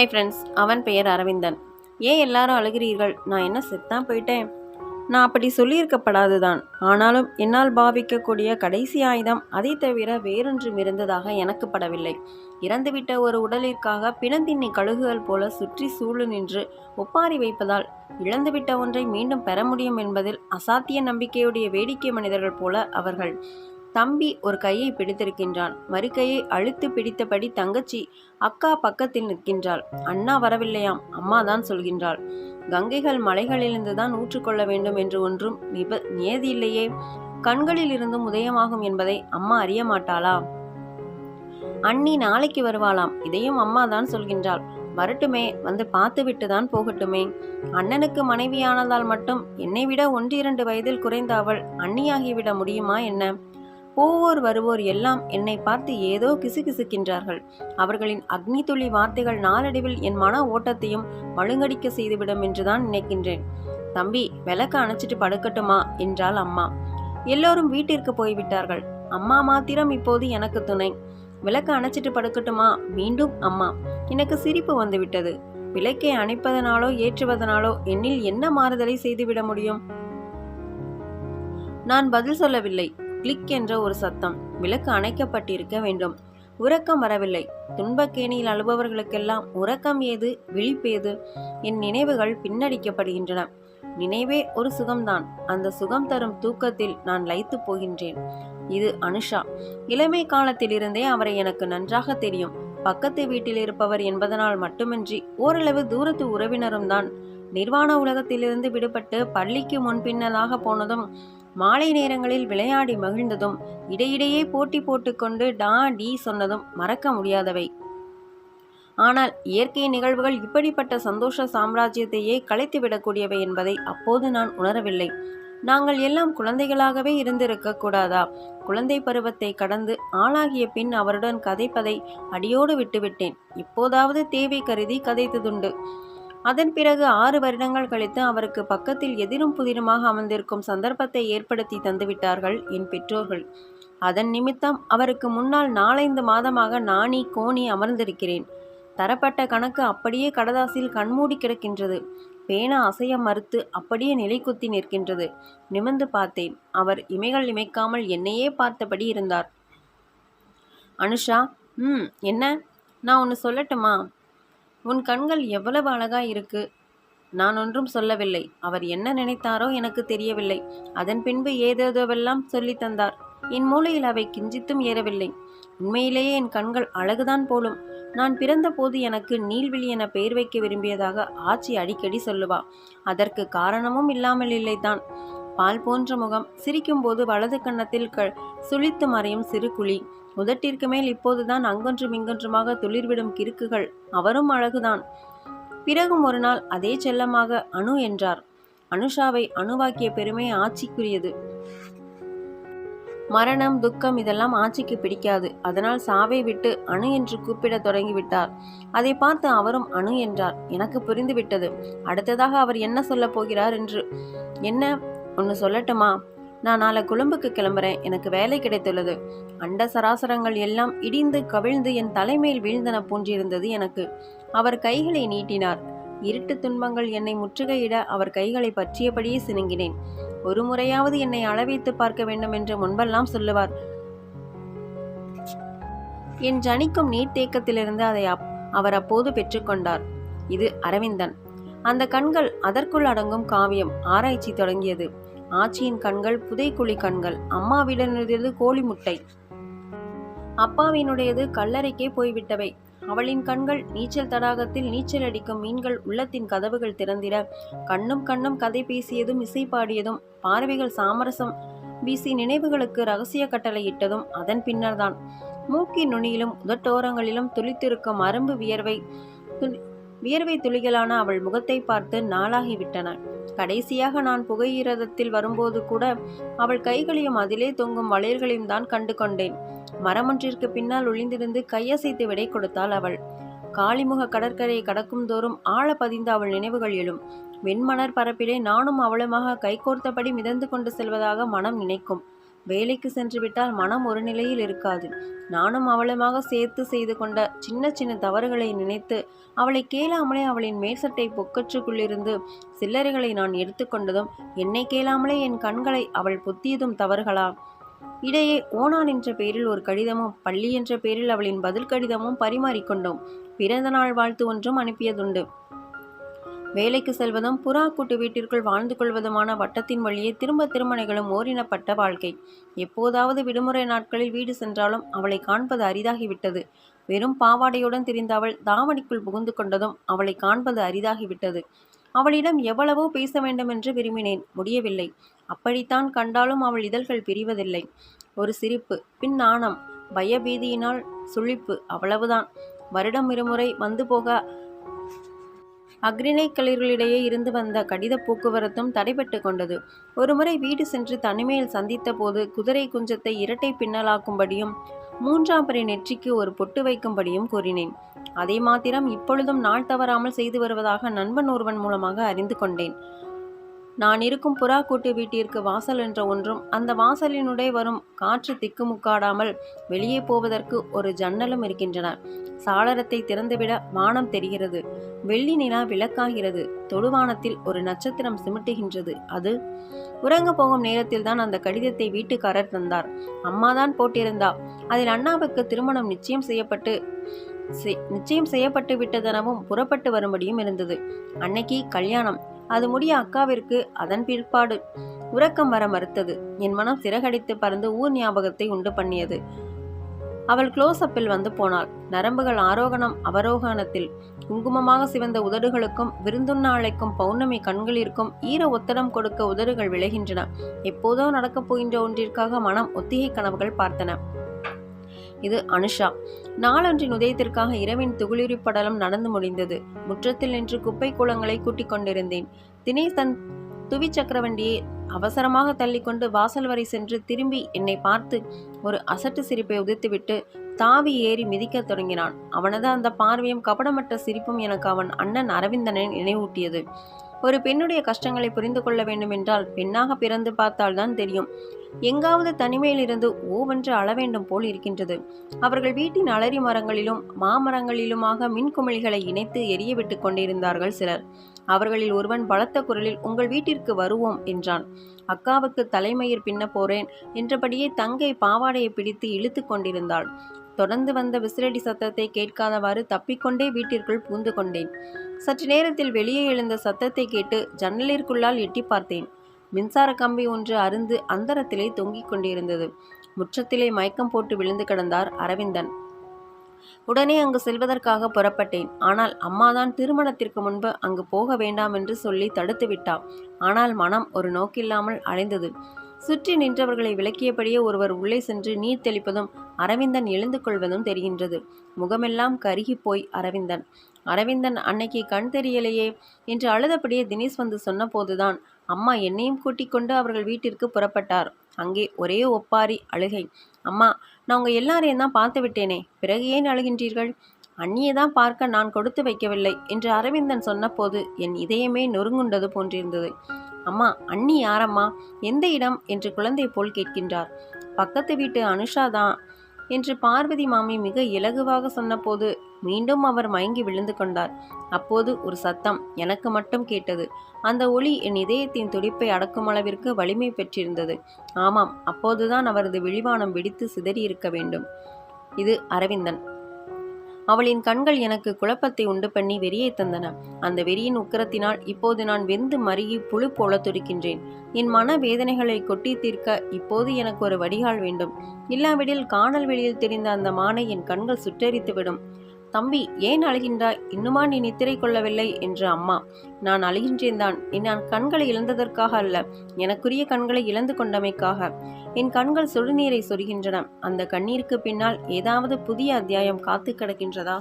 Hi friends அவன் பெயர் அரவிந்தன். ஏன் எல்லாரும் அழுகிறீர்கள்? நான் என்ன செத்தான் போயிட்டேன்? நான் அப்படி சொல்லியிருக்கப்படாது தான் ஆனாலும் என்னால் பாவிக்கக்கூடிய கடைசி ஆயுதம் அதை தவிர வேறொன்றும் இருந்ததாக எனக்கு படவில்லை. இறந்துவிட்ட ஒரு உடலிற்காக பிணந்தின்னி கழுகுகள் போல சுற்றி சூழு நின்று ஒப்பாரி வைப்பதால் இழந்துவிட்ட ஒன்றை மீண்டும் பெற முடியும் என்பதில் அசாத்திய நம்பிக்கையுடைய வேடிக்கை மனிதர்கள் போல அவர்கள். தம்பி ஒரு கையை பிடித்திருக்கின்றான். மறுகையை அழுத்து பிடித்தபடி தங்கச்சி அக்கா பக்கத்தில் நிற்கின்றாள். அண்ணா வரவில்லையாம் அம்மா தான் சொல்கின்றாள். கங்கைகள் மலைகளிலிருந்து தான் ஊற்றுக்கொள்ள வேண்டும் என்று ஒன்றும் நிப நியதியில்லையே கண்களில் இருந்தும் உதயமாகும் என்பதை அம்மா அறிய மாட்டாளா? அண்ணி நாளைக்கு வருவாளாம் இதையும் அம்மா தான் சொல்கின்றாள். வரட்டுமே வந்து பார்த்துவிட்டு தான் போகட்டுமே. அண்ணனுக்கு மனைவியானதால் மட்டும் என்னை விட ஒன்றிரண்டு வயதில் குறைந்த அவள் அண்ணியாகிவிட முடியுமா என்ன? போவோர் வருவோர் எல்லாம் என்னை பார்த்து ஏதோ கிசுகிசுக்கின்றார்கள். அவர்களின் அக்னி துளி வார்த்தைகள் நாளடைவில் என் மன ஓட்டத்தையும் மழுங்கடிக்க செய்துவிடும் என்றுதான் நினைக்கின்றேன். தம்பி விளக்க அணைச்சிட்டு படுக்கட்டுமா? என்றாள் அம்மா. எல்லோரும் வீட்டிற்கு போய்விட்டார்கள். அம்மா மாத்திரம் இப்போது எனக்கு துணை. விளக்க அணைச்சிட்டு படுக்கட்டுமா? மீண்டும் அம்மா. எனக்கு சிரிப்பு வந்துவிட்டது. விளக்கை அணைப்பதனாலோ ஏற்றுவதனாலோ என்னில் என்ன மாறுதலை செய்துவிட முடியும்? நான் பதில் சொல்லவில்லை. கிளிக் என்ற ஒரு சத்தம். விளக்கு அணைக்கப்பட்டிருக்க வேண்டும். உறக்கம் வரவில்லை. துன்பக்கேணியில் அழுபவர்களுக்கெல்லாம் உறக்கம் ஏது? விழிப்பேது என் நினைவுகள் பின்னடிக்கப்படுகின்றன. நினைவே ஒரு சுகம்தான். அந்த சுகம் தரும் தூக்கத்தில் நான் லைத்து போகின்றேன். இது அனுஷா. இளமை காலத்திலிருந்தே அவரை எனக்கு நன்றாக தெரியும். பக்கத்து வீட்டில் இருப்பவர் என்பதனால் மட்டுமின்றி ஓரளவு தூரத்து உறவினரும் தான். நிர்வாண உலகத்திலிருந்து விடுபட்டு பள்ளிக்கு முன்பின்னதாக போனதும் மாலை நேரங்களில் விளையாடி மகிழ்ந்ததும் இடையிடையே போட்டி போட்டுக்கொண்டு டா டி சொன்னதும் மறக்க முடியாதவை. ஆனால் இயற்கை நிகழ்வுகள் இப்படிப்பட்ட சந்தோஷ சாம்ராஜ்யத்தையே கலைத்துவிடக்கூடியவை என்பதை அப்போது நான் உணரவில்லை. நாங்கள் எல்லாம் குழந்தைகளாகவே இருந்திருக்க கூடாதா? குழந்தை பருவத்தை கடந்து ஆளாகிய பின் அவருடன் கதைப்பதை அடியோடு விட்டுவிட்டேன். இப்போதாவது தேவை கருதி கதைத்ததுண்டு. அதன் பிறகு ஆறு வருடங்கள் கழித்து அவருக்கு பக்கத்தில் எதிரும் புதிருமாக அமர்ந்திருக்கும் சந்தர்ப்பத்தை ஏற்படுத்தி தந்துவிட்டார்கள் என் பெற்றோர்கள். அதன் நிமித்தம் அவருக்கு முன்னால் நாலைந்து மாதமாக நாணி கோணி அமர்ந்திருக்கிறேன். தரப்பட்ட கணக்கு அப்படியே கடதாசில் கண்மூடி கிடக்கின்றது. பேனா அசைய மறுத்து அப்படியே நிலை குத்தி நிற்கின்றது. நிமிர்ந்து பார்த்தேன். அவர் இமைகள் இமைக்காமல் என்னையே பார்த்தபடி இருந்தார். அனுஷா ம் என்ன? நான் ஒன்று சொல்லட்டுமா? உன் கண்கள் எவ்வளவு அழகா இருக்கு? நான் ஒன்றும் சொல்லவில்லை. அவர் என்ன நினைத்தாரோ எனக்கு தெரியவில்லை. அதன் பின்பு ஏதேதோவெல்லாம் சொல்லி தந்தார். என் மூளையில் அவை கிஞ்சித்தும் ஏறவில்லை. உண்மையிலேயே என் கண்கள் அழகுதான் போலும். நான் பிறந்தபோது எனக்கு நீல்விழி என பெயர் வைக்க விரும்பியதாக ஆட்சி அடிக்கடி சொல்லுவா. அதற்கு காரணமும் இல்லாமல் இல்லைதான் பால் போன்ற முகம் சிரிக்கும்போது வலது கன்னத்தில் க சுழித்து மறையும் சிறு குழி. உதட்டிற்கு மேல் இப்போதுதான் அங்கொன்றும் இங்கொன்றுமாக துளிர்விடும் கிறுக்குகள் அவரும் அழகுதான். பிறகும் ஒரு நாள் அதே செல்லமாக அணு என்றார். அனுஷாவை அணுவாக்கிய பெருமை ஆட்சிக்குரியது. மரணம் துக்கம் இதெல்லாம் ஆட்சிக்கு பிடிக்காது. அதனால் சாவை விட்டு அணு என்று கூப்பிடத் தொடங்கிவிட்டார். அதை பார்த்து அவரும் அணு என்றார். எனக்கு புரிந்துவிட்டது. அடுத்ததாக அவர் என்ன சொல்லப் போகிறார் என்று? என்ன? ஒன்று சொல்லட்டுமா? நான் நாளை கொழும்புக்கு கிளம்புறேன். எனக்கு வேலை கிடைத்துள்ளது. அண்ட சராசரங்கள் எல்லாம் இடிந்து கவிழ்ந்து என் தலைமையில் வீழ்ந்தன போன்றிருந்தது எனக்கு. அவர் கைகளை நீட்டினார். இருட்டு துன்பங்கள் என்னை முற்றுகையிட அவர் கைகளை பற்றியபடியே சினுங்கினேன். ஒரு முறையாவது என்னை அளவைத்து பார்க்க வேண்டும் என்று முன்பெல்லாம் சொல்லுவார். என் ஜனிக்கும் நீர்த்தேக்கத்திலிருந்து அதை அப் அவர் அப்போது பெற்றுக்கொண்டார் இது அரவிந்தன். அந்த கண்கள் அதற்குள் அடங்கும் காவியம் ஆராய்ச்சி தொடங்கியது. ஆச்சியின் கண்கள் புதைக்குழி கண்கள் அம்மாவிடனுடையது கோழி முட்டை. அப்பாவினுடையது கல்லறைக்கே போய்விட்டவை. அவளின் கண்கள் நீச்சல் தடாகத்தில் நீச்சல் அடிக்கும் மீன்கள் உள்ளத்தின் கதவுகள் திறந்திட கண்ணும் கண்ணும் கதை பேசியதும் இசை பாடியதும் பார்வைகள் சாமரசம் வீசி நினைவுகளுக்கு ரகசிய கட்டளையிட்டதும் அதன் பின்னர்தான். மூக்கின் நுனியிலும் உதட்டோரங்களிலும் துளித்திருக்கும் அரும்பு வியர்வை வியர்வை துளிகளான அவள் முகத்தை பார்த்து நாளாகிவிட்டன. கடைசியாக நான் புகையிரதத்தில் வரும்போது கூட அவள் கைகளையும் அதிலே தொங்கும் வளையல்களையும் தான் கண்டு கொண்டேன். மரமொன்றிற்கு பின்னால் ஒளிந்திருந்து கையசைத்து விடை கொடுத்தாள் அவள். காளிமுக கடற்கரையை கடக்கும் தோறும் ஆழ பதிந்த அவள் நினைவுகள் எழும். வெண்மணர் பரப்பிலே நானும் அவளுமாக கைகோர்த்தபடி மிதந்து கொண்டு செல்வதாக மனம் நினைக்கும். வேலைக்கு சென்று விட்டால் மனம் ஒரு நிலையில் இருக்காது. நானும் அவளுமாக சேர்த்து செய்து கொண்ட சின்ன சின்ன தவறுகளை நினைத்து அவளை கேளாமலே அவளின் மேற்சட்டை பொக்கற்றுக்குள்ளிருந்து சில்லறைகளை நான் எடுத்துக்கொண்டதும் என்னை கேளாமலே என் கண்களை அவள் பொத்தியதும் தவறுகளா? இடையே ஓனான் என்ற பெயரில் ஒரு கடிதமும் பள்ளி என்ற பெயரில் அவளின் பதில் கடிதமும் பரிமாறிக்கொண்டோம் பிறந்த நாள் வாழ்த்து ஒன்றும் அனுப்பியதுண்டு. வேலைக்கு செல்வதும் புறா கூட்டு வீட்டிற்குள் வாழ்ந்து கொள்வதுமான வட்டத்தின் வழியே திரும்ப திருமணைகளும் ஓரினப்பட்ட வாழ்க்கை. எப்போதாவது விடுமுறை நாட்களில் வீடு சென்றாலும் அவளை காண்பது அரிதாகிவிட்டது. வெறும் பாவாடையுடன் திரிந்த அவள் தாவணிக்குள் புகுந்து கொண்டதும் அவளை காண்பது அரிதாகிவிட்டது. அவளிடம் எவ்வளவோ பேச வேண்டும் என்று விரும்பினேன் முடியவில்லை. அப்படித்தான் கண்டாலும் அவள் இதழ்கள் பிரிவதில்லை. ஒரு சிரிப்பு பின் நாணம் பயபீதியினால் சுழிப்பு அவ்வளவுதான். வருடம் இருமுறை வந்து போக அக்ரிணைக்களிரிடையே இருந்து வந்த கடித போக்குவரத்தும் தடைபட்டு கொண்டது. ஒருமுறை வீடு சென்று தனிமையில் சந்தித்த போது குதிரை குஞ்சத்தை இரட்டை பின்னலாக்கும்படியும் மூன்றாம் பறை நெற்றிக்கு ஒரு பொட்டு வைக்கும்படியும் கூறினேன். அதை மாத்திரம் இப்பொழுதும் நாள் தவறாமல் செய்து வருவதாக நண்பன் ஒருவன் மூலமாக அறிந்து கொண்டேன். நான் இருக்கும் புறா கூட்டு வீட்டிற்கு வாசல் என்ற ஒன்றும் அந்த வாசலினுடைய வரும் காற்று திக்குமுக்காடாமல் வெளியே போவதற்கு ஒரு ஜன்னலும் இருக்கின்றன. சாளரத்தை திறந்துவிட வானம் தெரிகிறது. வெள்ளி நிலா விளக்காகிறது. தொடுவானத்தில் ஒரு நட்சத்திரம் சிமிட்டுகின்றது. அது? உறங்க போகும் நேரத்தில் தான் அந்த கடிதத்தை வீட்டுக்காரர் தந்தார். அம்மாதான் போட்டிருந்தா. அதில் அண்ணாவுக்கு திருமணம் நிச்சயம் செய்யப்பட்டு நிச்சயம் செய்யப்பட்டு விட்டதெனவும் புறப்பட்டு வரும்படியும் இருந்தது. அன்னைக்கு கல்யாணம். அது முடிய அக்காவிற்கு அதன் பிற்பாடு. உறக்கம் வர மறுத்தது. என் மனம் சிறகடித்து பறந்து ஊர் ஞாபகத்தை உண்டு பண்ணியது. அவள் க்ளோஸ் அப்பில் வந்து போனாள். நரம்புகள் ஆரோகணம் அவரோகணத்தில். குங்குமமாக சிவந்த உதடுகளுக்கும் விருந்துண்ண அழைக்கும் பௌர்ணமி கண்களிற்கும் ஈர ஒத்தடம் கொடுக்க உதடுகள் விளைகின்றன. எப்போதோ நடக்கப் போகின்ற ஒன்றிற்காக மனம் ஒத்திகை கனவுகள் பார்த்தன. இது அனுஷா. நாளன்றின் உதயத்திற்காக இரவின் துகுளிரி படலம் நடந்து முடிந்தது. முற்றத்தில் நின்று குப்பை குளங்களை கூட்டிக் கொண்டிருந்தேன். தினேஷ் தன் துவி சக்கரவண்டியை அவசரமாக தள்ளிக்கொண்டு வாசல் வரை சென்று திரும்பி என்னை பார்த்து ஒரு அசட்டு சிரிப்பை உதித்துவிட்டு தாவி ஏறி மிதிக்கத் தொடங்கினான். அவனது அந்த பார்வையும் கபடமற்ற சிரிப்பும் எனக்கு அவன் அண்ணன் அரவிந்தனை நினைவூட்டியது. ஒரு பெண்ணுடைய கஷ்டங்களை புரிந்து கொள்ள வேண்டுமென்றால் பெண்ணாக பிறந்து பார்த்தால்தான் தெரியும். எங்காவது தனிமையிலிருந்து ஓவென்று அள வேண்டும் போல் இருக்கின்றது. அவர்கள் வீட்டின் அலரி மரங்களிலும் மாமரங்களிலுமாக மின்குமிழிகளை இணைத்து எரிய விட்டு கொண்டிருந்தார்கள் சிலர். அவர்களில் ஒருவன் பலத்த குரலில் உங்கள் வீட்டிற்கு வருவோம் என்றான். அக்காவுக்கு தலைமயிர் பின்ன போறேன் என்றபடியே தங்கை பாவாடையை பிடித்து இழுத்து கொண்டிருந்தாள். தொடர்ந்து வந்த விசிறடி சத்தத்தை கேட்காதவாறு தப்பிக்கொண்டே வீட்டிற்குள் பூந்து கொண்டேன். சற்று நேரத்தில் வெளியே எழுந்த சத்தத்தை கேட்டு ஜன்னலிற்குள்ளால் எட்டி பார்த்தேன். மின்சார கம்பி ஒன்று அருந்து அந்தரத்திலே தொங்கிக் கொண்டிருந்தது. முற்றத்திலே மயக்கம் போட்டு விழுந்து கிடந்தார் அரவிந்தன். உடனே அங்கு செல்வதற்காக புறப்பட்டேன். ஆனால் அம்மாதான் திருமணத்திற்கு முன்பு அங்கு போக வேண்டாம் என்று சொல்லி தடுத்து விட்டாள் ஆனால் மனம் ஒரு நோக்கில்லாமல் அலைந்தது. சுற்றி நின்றவர்களை விளக்கியபடியே ஒருவர் உள்ளே சென்று நீர் தெளிப்பதும் அரவிந்தன் எழுந்து கொள்வதும் தெரிகின்றது. முகமெல்லாம் கருகி போய் அரவிந்தன். அரவிந்தன் அன்னைக்கு கண் தெரியலையே என்று அழுதபடியே தினேஷ் வந்து சொன்னபோதுதான் அம்மா என்னையும் கூட்டிக் கொண்டு அவர்கள் வீட்டிற்கு புறப்பட்டார். அங்கே ஒரே ஒப்பாரி அழுகை. அம்மா நான் உங்கள் எல்லாரையும் தான் பார்த்து விட்டேனே பிறகு ஏன் அழுகின்றீர்கள்? அண்ணியை தான் பார்க்க நான் கொடுத்து வைக்கவில்லை என்று அரவிந்தன் சொன்னபோது என் இதயமே நொறுங்குண்டது போன்றிருந்தது. அம்மா அண்ணி யாரம்மா? எந்த இடம்? என்று குழந்தை போல் கேட்கின்றார். பக்கத்து வீட்டு அனுஷா தான் என்று பார்வதி மாமி மிக இலகுவாக சொன்னபோது மீண்டும் அவர் மயங்கி விழுந்து கொண்டார். அப்போது ஒரு சத்தம் எனக்கு மட்டும் கேட்டது. அந்த ஒளி என் இதயத்தின் துடிப்பை அடக்கும் அளவிற்கு வலிமை பெற்றிருந்தது. ஆமாம் அப்போதுதான் அவரது விழிவானம் வெடித்து சிதறியிருக்க வேண்டும். இது அரவிந்தன். அவளின் கண்கள் எனக்கு குழப்பத்தை உண்டு பண்ணி வெறியை தந்தன. அந்த வெறியின் உக்கரத்தினால் இப்போது நான் வெந்து மருகி புழு போல துடிக்கின்றேன். என் மன வேதனைகளை கொட்டி தீர்க்க இப்போது எனக்கு ஒரு வடிகால் வேண்டும். இல்லாவிடில் காணல் வெளியில் தெரிந்த அந்த மானை என் கண்கள் சுட்டரித்துவிடும். தம்பி ஏன் அழுகின்றாய்? இன்னுமா நீ நித்திரை கொள்ளவில்லை? என்று அம்மா நான் அழுகின்றேன் தான். நான் கண்களை இழந்ததற்காக அல்ல எனக்குரிய கண்களை இழந்து கொண்டமைக்காக. என் கண்கள் சுடுநீரை சொருகின்றன. அந்த கண்ணீருக்கு பின்னால் ஏதாவது புதிய அத்தியாயம் காத்து கிடக்கின்றதா?